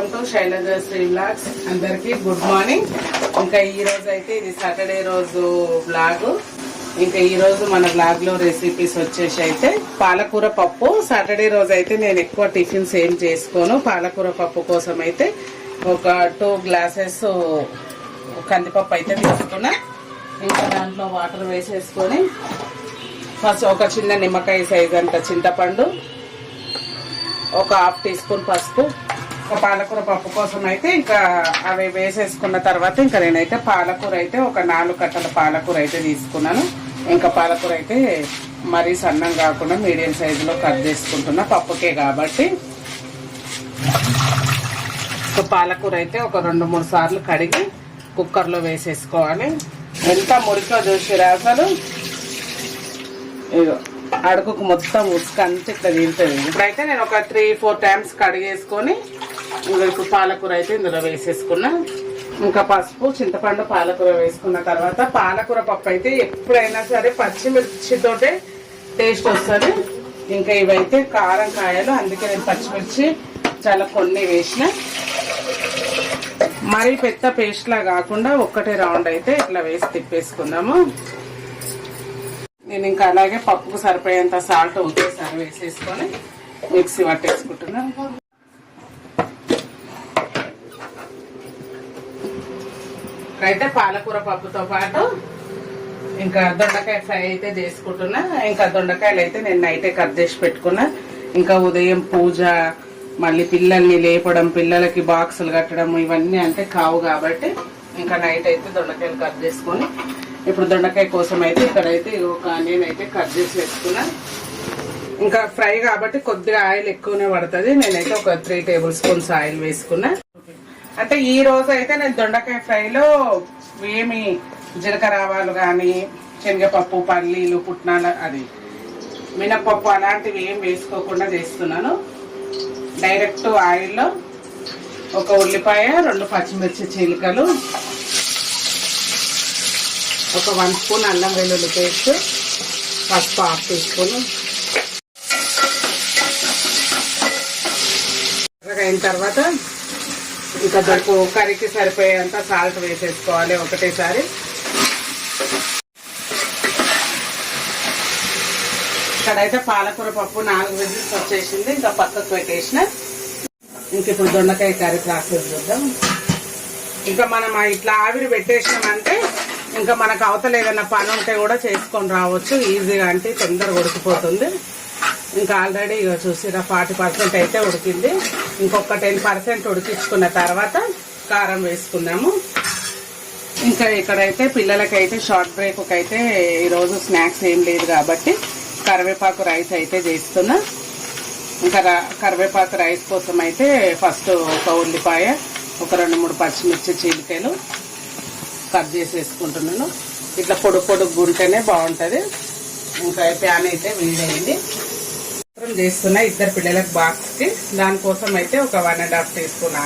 Welcome to Shailaja Sri vlogs అందరికి good morning. ఇంకా ఈ రోజు అయితే ఇది సాటర్డే రోజు బ్లాగ్ ఇంకా ఈ రోజు మన బ్లాగ్లో రెసిపీస్ వచ్చేసి అయితే పాలకూర పప్పు. సాటర్డే రోజు అయితే నేను ఎక్కువ టిఫిన్స్ ఏం చేసుకోను. పాలకూర పప్పు కోసం అయితే ఒక టూ గ్లాసెస్ కందిపప్పు అయితే తీసుకున్నా. ఇంకా దాంట్లో వాటర్ వేసేసుకొని ఫస్ట్ ఒక చిన్న నిమ్మకాయ సైజ్ అంత చింతపండు ఒక హాఫ్ టీ స్పూన్ పసుపు ఒక పాలకూర పప్పు కోసం అయితే ఇంకా అవి వేసేసుకున్న తర్వాత ఇంకా నేనైతే పాలకూర అయితే ఒక నాలుగు కట్టల పాలకూర అయితే తీసుకున్నాను. ఇంకా పాలకూర అయితే మరీ సన్నం కాకుండా మీడియం సైజులో కట్ చేసుకుంటున్నా పప్పుకే కాబట్టి. సో పాలకూర అయితే ఒక రెండు మూడు సార్లు కడిగి కుక్కర్లో వేసేసుకోవాలి. ఎంత మురికో చూసిరా అసలు? ఇగో అడుగుకు మొత్తం ఉసుక అంతా ఇట్లా తీరుతుంది ఇప్పుడైతే నేను ఒక త్రీ ఫోర్ టైమ్స్ కడిగేసుకొని ఇంకా ఇప్పుడు పాలకూర అయితే ఇందులో వేసేసుకున్నా. ఇంకా పసుపు చింతపండు పాలకూర వేసుకున్న తర్వాత పాలకూర పప్పు అయితే ఎప్పుడైనా సరే పచ్చిమిర్చితోటే టేస్ట్ వస్తుంది. ఇంకా ఇవైతే కారం కాయలు అందుకే నేను పచ్చిమిర్చి చాలా కొన్ని వేసిన. మరీ పెద్ద పేస్ట్లా కాకుండా ఒక్కటే రౌండ్ అయితే ఇట్లా వేసి తిప్పేసుకుందాము. నేను ఇంకా అలాగే పప్పుకు సరిపోయేంత సాల్ట్ ఒకేసారి వేసేసుకొని మిక్సీ పట్టేసుకుంటున్నాను. అయితే పాలకూర పప్పుతో పాటు ఇంకా దొండకాయ ఫ్రై అయితే చేసుకుంటున్నా. ఇంకా దొండకాయలు అయితే నేను నైటే కట్ చేసి పెట్టుకున్నా. ఇంకా ఉదయం పూజ మళ్ళీ పిల్లల్ని లేపడం పిల్లలకి బాక్సులు కట్టడం ఇవన్నీ అంటే కావు కాబట్టి ఇంకా నైట్ అయితే దొండకాయలు కట్ చేసుకొని ఇప్పుడు దొండకాయ కోసం అయితే ఇక్కడైతే ఒక ఆనియన్ అయితే కట్ చేసి వేసుకున్నా ఇంకా ఫ్రై కాబట్టి కొద్దిగా ఆయిల్ ఎక్కువనే పడుతుంది. నేనైతే ఒక త్రీ టేబుల్ స్పూన్స్ ఆయిల్ వేసుకున్నా. అంటే ఈ రోజు అయితే నేను దొండకాయ ఫ్రైలో ఏమి జీలకర్ర ఆవాలు కానీ శనగపప్పు పల్లీలు పుట్నాల అది మినపప్పు అలాంటివి ఏం వేసుకోకుండా చేస్తున్నాను. డైరెక్ట్ ఆయిల్లో ఒక ఉల్లిపాయ రెండు పచ్చిమిర్చి చీలికలు ఒక వన్ స్పూన్ అల్లం వెల్లుల్లి పేస్ట్ పసుపు హాఫ్ టీ స్పూన్. అయిన తర్వాత ఇంకా దానికి కర్రీకి సరిపోయేంత సాల్ట్ వేసేసుకోవాలి ఒకటేసారి. ఇక్కడైతే పాలకూర పప్పు నాలుగు విజిల్స్ వచ్చేసింది ఇంకా పక్కకు పెట్టేసిన. ఇంక ఇప్పుడు దొండకాయ కర్రీ ప్రాసెస్ చూద్దాం. ఇంకా మనం ఇట్లా ఆవిరి పెట్టేసినామంటే ఇంకా మనకు అవతల ఏదైనా పని ఉంటే కూడా చేసుకొని రావచ్చు. ఈజీగా అంటే తొందరగా ఉడికిపోతుంది. ఇంకా ఆల్రెడీ ఇక చూసిరా ఫార్టీ పర్సెంట్ అయితే ఉడికింది. ఇంకొక టెన్ పర్సెంట్ ఉడికించుకున్న తర్వాత కారం వేసుకున్నాము ఇంకా ఇక్కడైతే పిల్లలకైతే షార్ట్ బ్రేక్కి అయితే ఈరోజు స్నాక్స్ ఏం లేదు కాబట్టి కరివేపాకు రైస్ అయితే చేస్తున్నా. ఇంకా కరివేపాకు రైస్ కోసం అయితే ఫస్ట్ ఒక ఉల్లిపాయ ఒక రెండు మూడు పచ్చిమిర్చి చీలికలు కట్ చేసి వేసుకుంటున్నాను ఇట్లా పొడుగు పొడుగు ఉంటేనే బాగుంటుంది. ఇంకా ప్యాన్ అయితే వేడైంది. చేస్తున్న. ఇద్దరు పిల్లలకు బాక్స్కి. దానికోసం అయితే ఒక one and half teaspoon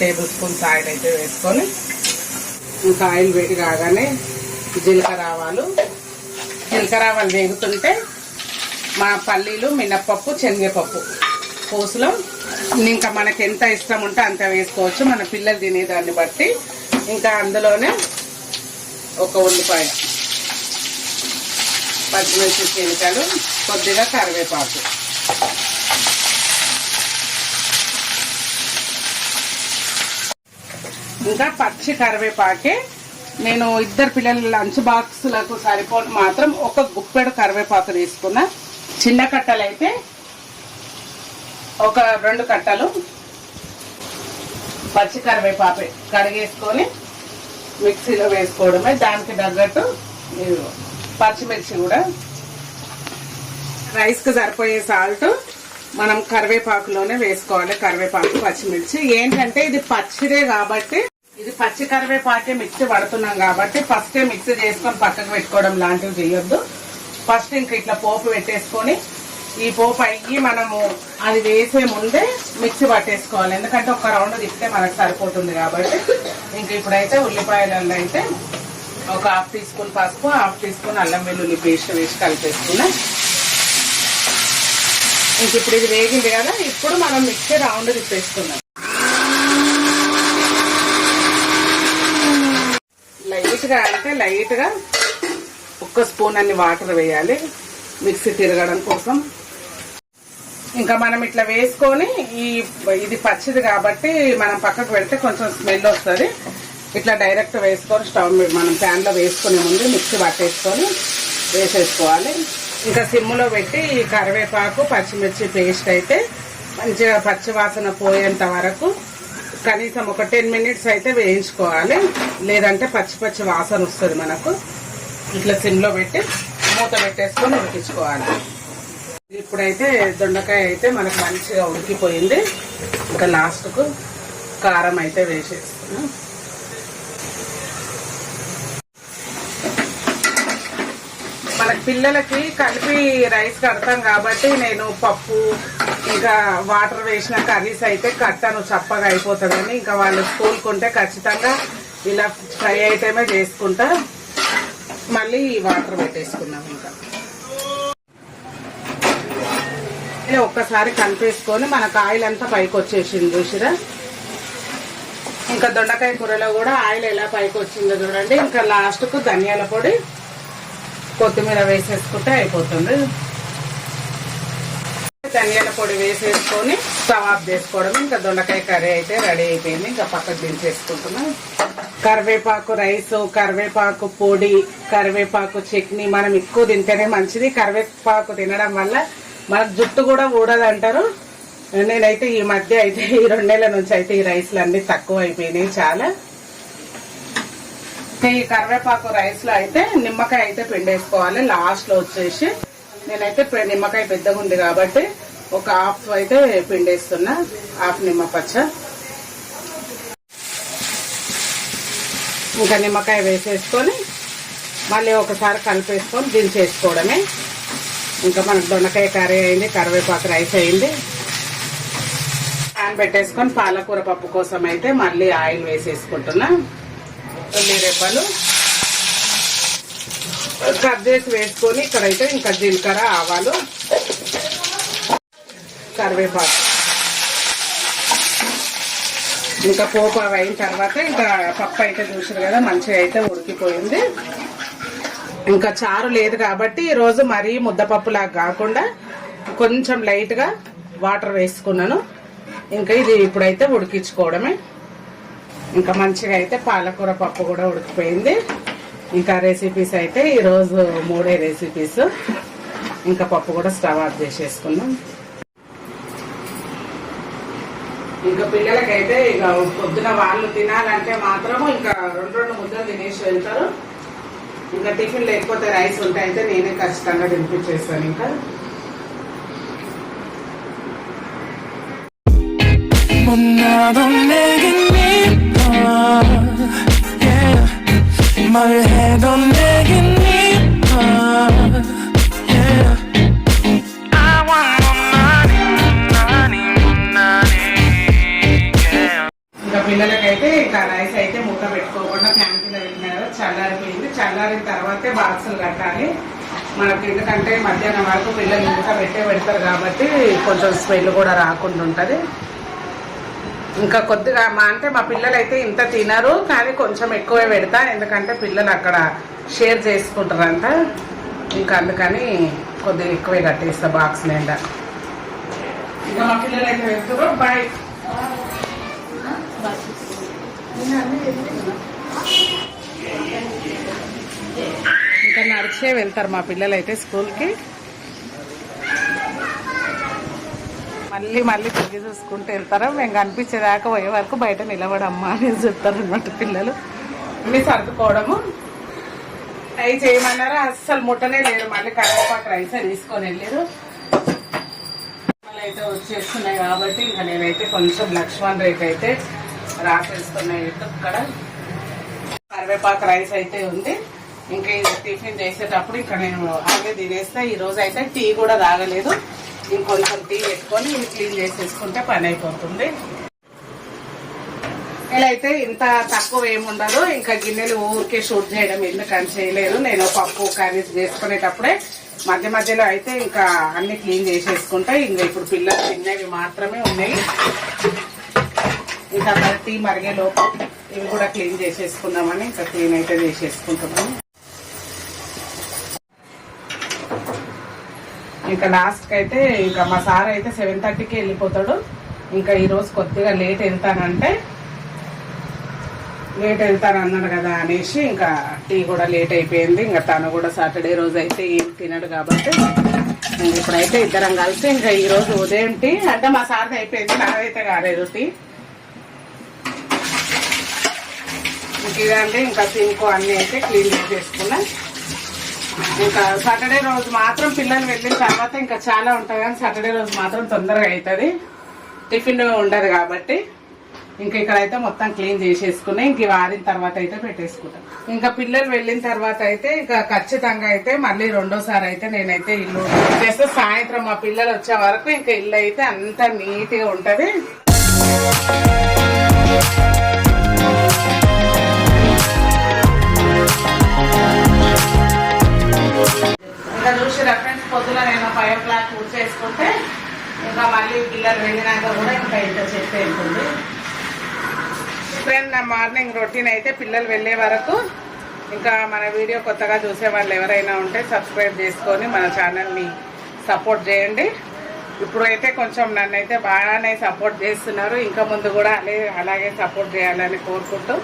tablespoons oil అయితే వేసుకొని ఇంకా ఆయిల్ వేడి కాగానే జీలకర్ర ఆవాలు. జీలకర్ర ఆవాలు వేగుతుంటే మా పల్లీలు మినప్పప్పు శనగపప్పు పోసులో. ఇంకా మనకి ఎంత ఇష్టం ఉంటే అంత వేసుకోవచ్చు. మన పిల్లలు తినేదాన్ని బట్టి. ఇంకా అందులోనే ఒక ఉల్లిపాయ. పచ్చిమిర్చి చీలికలు కొద్దిగా కరివేపాకు. ఇంకా పచ్చి కరివేపాకే నేను ఇద్దరు పిల్లల లంచ్ బాక్సులకు సరిపోను మాత్రం ఒక గుప్పెడు కరివేపాకు తీసుకున్నా. చిన్న కట్టలు అయితే ఒక రెండు కట్టలు పచ్చి కరివేపాకు కడిగేసుకొని మిక్సీలో వేసుకోవడమే. దానికి తగ్గట్టు మీరు పచ్చిమిర్చి కూడా. రైస్కి సరిపోయే సాల్ట్ మనం కరివేపాకులోనే వేసుకోవాలి. కరివేపాకు పచ్చిమిర్చి. ఏంటంటే ఇది పచ్చిదే కాబట్టి ఇది పచ్చి కరివేపాకే మిక్సీ పడుతున్నాం కాబట్టి ఫస్ట్ మిక్సీ చేసుకొని పక్కకు పెట్టుకోవడం లాంటివి చేయొద్దు. ఫస్ట్ ఇంక ఇట్లా పోపు పెట్టేసుకొని ఈ పోపు అయ్యి మనము అది వేసే ముందే మిక్సీ పట్టేసుకోవాలి. ఎందుకంటే ఒక రౌండ్ తిప్పితే మనకు సరిపోతుంది కాబట్టి. ఇంక ఇప్పుడైతే ఉల్లిపాయలలో అయితే ఒక హాఫ్ టీ స్పూన్ పసుపు హాఫ్ టీ స్పూన్ అల్లం వెల్లుల్లి పేస్ట్ వేసి కలిపేసుకున్నా. ఇంక ఇప్పుడు ఇది వేగింది కదా ఇప్పుడు మనం మిక్సీ రౌండ్ తిప్పేసుకున్నాం లైట్గా అంటే లైట్గా ఒక్క స్పూన్ అన్ని వాటర్ వేయాలి మిక్సీ తిరగడం కోసం. ఇంకా మనం ఇట్లా వేసుకొని ఈ ఇది పచ్చిది కాబట్టి మనం పక్కకు పెడితే కొంచెం స్మెల్ వస్తుంది. ఇట్లా డైరెక్ట్ వేసుకొని స్టవ్ మనం ప్యాన్లో వేసుకునే ముందు మిక్సీ పట్టేసుకొని వేసేసుకోవాలి. ఇంకా సిమ్లో పెట్టి ఈ కరివేపాకు పచ్చిమిర్చి పేస్ట్ అయితే మంచిగా పచ్చివాసన పోయేంత వరకు కనీసం ఒక టెన్ మినిట్స్ అయితే వేయించుకోవాలి. లేదంటే పచ్చి పచ్చి వాసన వస్తుంది మనకు. ఇట్లా సిమ్లో పెట్టి మూత పెట్టేసుకొని ఉడికించుకోవాలి. ఇప్పుడైతే దొండకాయ అయితే మనకు మంచిగా ఉడికిపోయింది. ఇంకా లాస్ట్కు కారం అయితే వేసేస్తున్నాం. మనకి పిల్లలకి కలిపి రైస్ కడతాం కాబట్టి నేను పప్పు ఇంకా వాటర్ వేసిన కర్రీస్ అయితే కట్టాను చప్పగా అయిపోతుందని. ఇంకా వాళ్ళు స్కూల్కి ఉంటే ఖచ్చితంగా ఇలా ఫ్రై ఐటమే చేసుకుంటా. మళ్ళీ వాటర్ పెట్టేసుకున్నాం ఇంకా. ఒక్కసారి కలిపేసుకొని మనకు ఆయిల్ అంతా పైకి వచ్చేసింది చూసిరా? ఇంకా దొండకాయ కూరలో కూడా ఆయిల్ ఎలా పైకి వచ్చిందో చూడండి. ఇంకా లాస్ట్కు ధనియాల పొడి కొత్తిమీర వేసేసుకుంటే అయిపోతుంది. ధనియాల పొడి వేసేసుకొని స్టవ్ ఆఫ్ చేసుకోవడం ఇంకా దొండకాయ కర్రీ అయితే రెడీ అయిపోయింది. ఇంకా పక్కకు దించేసుకుంటున్నాం. కరివేపాకు రైస్ కరివేపాకు పొడి కరివేపాకు చట్నీ మనం ఎక్కువ తింటేనే మంచిది. కరివేపాకు తినడం వల్ల మనకు జుట్టు కూడా ఊడదంటారు. నేనైతే ఈ మధ్య అయితే ఈ రెండు నెలల నుంచి అయితే ఈ రైస్లు అన్ని తక్కువ అయిపోయినాయి చాలా. ఈ కరివేపాకు రైస్లో అయితే నిమ్మకాయ అయితే పిండేసుకోవాలి. లాస్ట్లో వచ్చేసి నేనైతే నిమ్మకాయ పెద్దగా ఉంది కాబట్టి ఒక హాఫ్ అయితే పిండేస్తున్నా. హాఫ్ నిమ్మ పచ్చ. ఇంకా నిమ్మకాయ వేసేసుకొని మళ్ళీ ఒకసారి కలిపేసుకొని దించేసుకోవడమే. ఇంకా మనకు దొండకాయ కర్రీ అయింది కరివేపాకు రైస్ అయింది. పాన్ పెట్టేసుకొని పాలకూర పప్పు కోసం అయితే మళ్ళీ ఆయిల్ వేసేసుకుంటున్నా. ఉల్లి రెబ్బలు. కట్ చేసి వేసుకొని ఇక్కడైతే ఇంకా జీలకర్ర ఆవాలు కరివేపాకు. ఇంకా పోపు అవి అయిన తర్వాత ఇంకా పప్పు అయితే చూసారు కదా మంచిగా అయితే ఉడికిపోయింది. ఇంకా చారు లేదు కాబట్టి ఈ రోజు మరీ ముద్దపప్పులాగా కాకుండా కొంచెం లైట్గా వాటర్ వేసుకున్నాను. ఇంకా ఇది ఇప్పుడైతే ఉడికించుకోవడమే. ఇంకా మంచిగా అయితే పాలకూర పప్పు కూడా ఉడికిపోయింది. ఇంకా రెసిపీస్ అయితే ఈరోజు మూడే రెసిపీస్ ఇంకా పప్పు కూడా స్టవ్ ఆఫ్ చేసేసుకున్నాం ఇంకా పిల్లలకైతే ఇక పొద్దున వాళ్ళు తినాలంటే మాత్రము ఇంకా రెండు రెండు ముద్దలు తినేసి వెళ్తారు. ఇంకా టిఫిన్ లేకపోతే రైస్ ఉంటే అయితే నేనే ఖచ్చితంగా తినిపించేస్తాను ఇంకా. 못나도 내겐 네가 yeah. 말해도 내겐 네가 yeah. I want more money, money, money, yeah. ఇంకా పిల్లలకైతే ఇంకా రైస్ అయితే మూత పెట్టుకోకుండా ఫ్యాన్ కింద పెట్టినా కదా చల్లారిపోయింది చల్లారిన తర్వాతే బాక్సులు కట్టాలి మనకి ఎందుకంటే మధ్యాహ్నం వరకు పిల్లలు మూత పెట్టే పెడతారు కాబట్టి కొంచెం స్మెల్ కూడా రాకుండా ఉంటది ఇంకా కొద్దిగా మా అంటే మా పిల్లలు అయితే ఇంత తినరు కానీ కొంచెం ఎక్కువే పెడతా ఎందుకంటే పిల్లలు అక్కడ షేర్ చేసుకుంటారంట. ఇంకా అందుకని కొద్దిగా ఎక్కువే కట్టేస్తా బాక్స్ నిండా. ఇంకా మా పిల్లలు అయితే వెళ్తారు బాయ్ ఇంకా నడిచే వెళ్తారు మా పిల్లలు అయితే స్కూల్కి. మళ్ళీ మళ్ళీ తిరిగి చూసుకుంటూ వెళ్తారు? మేము కనిపించేదాకా పోయే వరకు బయట నిలబడమ్మా అని చెప్తారనమాట పిల్లలు. అన్ని సర్దుకోవడము. ట్రై చేయమన్నారా? అస్సలు ముట్టనే లేదు మళ్ళీ కరివేపాకు రైస్ తీసుకొని వెళ్ళారు. మళ్ళీ అయితే వచ్చేస్తున్నాయి కాబట్టి ఇంకా నేనైతే కొంచెం లక్ష్మణ్ రేట్ అయితే రాసేస్తున్నాయి ఇక్కడ. కరివేపాకు రైస్ అయితే ఉంది. ఇంకా టిఫిన్ చేసేటప్పుడు ఇంకా నేను అలాగే తినేస్తే. ఈ రోజు అయితే టీ కూడా తాగలేదు. ఇంకొంచెం టీ పెట్టుకొని ఇది క్లీన్ చేసేసుకుంటే పని అయిపోతుంది. ఇలా అయితే ఇంత తక్కువ ఏముండదు ఇంకా గిన్నెలు ఊరికే షూట్ చేయడం ఎందుకని చేయలేదు. నేను పప్పు కర్రీస్ చేసుకునేటప్పుడే మధ్య మధ్యలో అయితే ఇంకా అన్ని క్లీన్ చేసేసుకుంటే. ఇంకా ఇప్పుడు పిల్లలు తిన్నవి మాత్రమే ఉన్నాయి. ఇంకా టీ మరిగే లోపు ఇవి కూడా క్లీన్ చేసేసుకుందామని ఇంకా క్లీన్ అయితే చేసేసుకుంటున్నాము ఇంకా లాస్ట్కి అయితే ఇంకా మా సార్ అయితే సెవెన్ థర్టీకి వెళ్ళిపోతాడు. ఇంకా ఈరోజు కొద్దిగా లేట్ వెళ్తానంటే లేట్ వెళ్తానన్నాడు కదా అనేసి ఇంకా టీ కూడా లేట్ అయిపోయింది. ఇంకా తను కూడా సాటర్డే రోజు అయితే ఏం తినడు కాబట్టి ఇప్పుడైతే ఇద్దరం కలిసి ఇంకా ఈ రోజు ఉదయం టీ అంటే మా సార్ది అయిపోయింది నాదైతే కాలేదు టీ ఇంక ఇదంటే ఇంకా సింకు అన్ని అయితే క్లీన్ చేసేసుకున్నా. ఇంకా సాటర్డే రోజు మాత్రం పిల్లలు వెళ్ళిన తర్వాత ఇంకా చాలా ఉంటుంది కానీ సాటర్డే రోజు మాత్రం తొందరగా అవుతుంది టిఫిన్ ఉండదు కాబట్టి ఇంకా ఇక్కడైతే మొత్తం క్లీన్ చేసేసుకుని ఇంక ఇవి ఆరిన తర్వాత అయితే పెట్టేసుకుంటాం. ఇంకా పిల్లలు వెళ్ళిన తర్వాత అయితే ఇంకా ఖచ్చితంగా అయితే మళ్ళీ రెండోసారి అయితే నేనైతే ఇల్లు చేస్తే సాయంత్రం మా పిల్లలు వచ్చే వరకు ఇంకా ఇల్లు అయితే అంత నీట్గా ఉంటది. వెళ్ళినాక కూడా ఇంకా ఇంత చెప్తే వెళ్తుంది ఫ్రెండ్ నా మార్నింగ్ రొటీన్ అయితే పిల్లలు వెళ్ళే వరకు ఇంకా మన వీడియో కొత్తగా చూసే వాళ్ళు ఎవరైనా ఉంటే సబ్స్క్రైబ్ చేసుకొని మన ఛానల్ని సపోర్ట్ చేయండి. ఇప్పుడైతే కొంచెం నన్ను అయితే బాగానే సపోర్ట్ చేస్తున్నారు. ఇంకా ముందు కూడా అలే అలాగే సపోర్ట్ చేయాలని కోరుకుంటూ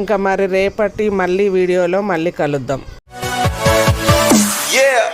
ఇంకా మరి రేపటి మళ్ళీ వీడియోలో మళ్ళీ కలుద్దాం. Yeah.